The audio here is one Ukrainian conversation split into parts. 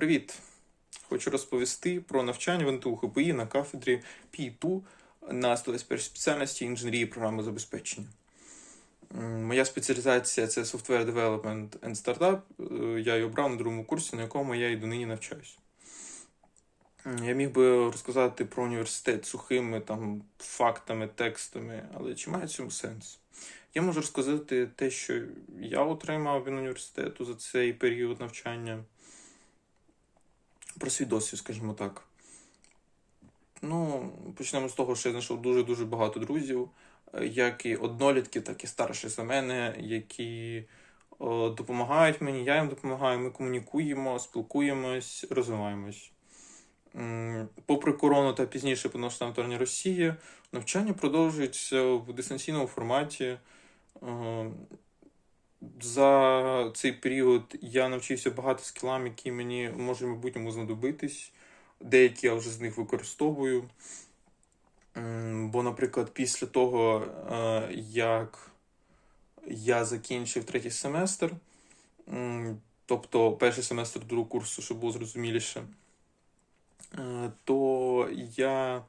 Привіт! Хочу розповісти про навчання в НТУ ХПІ на кафедрі ПІТУ на 121 спеціальності інженерії програми забезпечення. Моя спеціалізація це Software Development and Startup. Е, Я її обрав на другому курсі, на якому я і донині навчаюсь. Я міг би розказати про університет сухими там, фактами, текстами, але чи має цьому сенс? Я можу розказати те, що я отримав від університету за цей період навчання, про свій досвід, скажімо так. Ну, почнемо з того, що я знайшов дуже-дуже багато друзів, е, як і однолітків, так і старші за мене, які о, допомагають мені, я їм допомагаю, ми комунікуємо, спілкуємось, розвиваємось. Попри корону та пізніше повномасштабне вторгнення Росії, навчання продовжується в дистанційному форматі. Е, За цей період я навчився багато скілам, які мені можуть в майбутньому знадобитись. Деякі я вже з них використовую. Бо, наприклад, після того, е, як я закінчив третій семестр, тобто перший семестр другого курсу, щоб було зрозуміліше, е, то я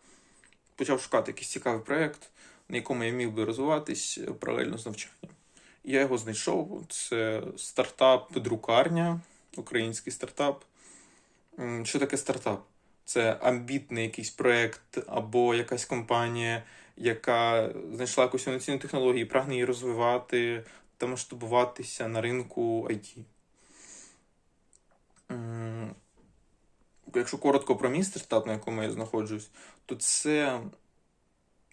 почав шукати якийсь цікавий проєкт, на якому я міг би розвиватись паралельно з навчанням. Я його знайшов. Це стартап друкарня, український стартап. Що таке стартап? Це амбітний якийсь проєкт або якась компанія, яка знайшла якусь інноваційну технологію, прагне її розвивати та масштабуватися на ринку IT. Якщо коротко про мій стартап, на якому я знаходжусь, то це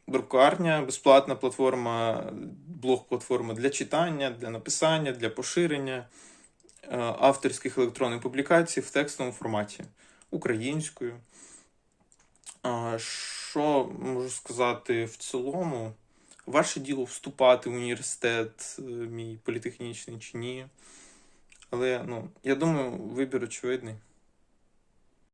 друкарня, безплатна платформа, блог-платформа для читання, для написання, для поширення е, авторських електронних публікацій в текстовому форматі українською. Що можу сказати в цілому? Ваше діло вступати в університет, е, мій політехнічний чи ні. Але ну, я думаю, вибір очевидний.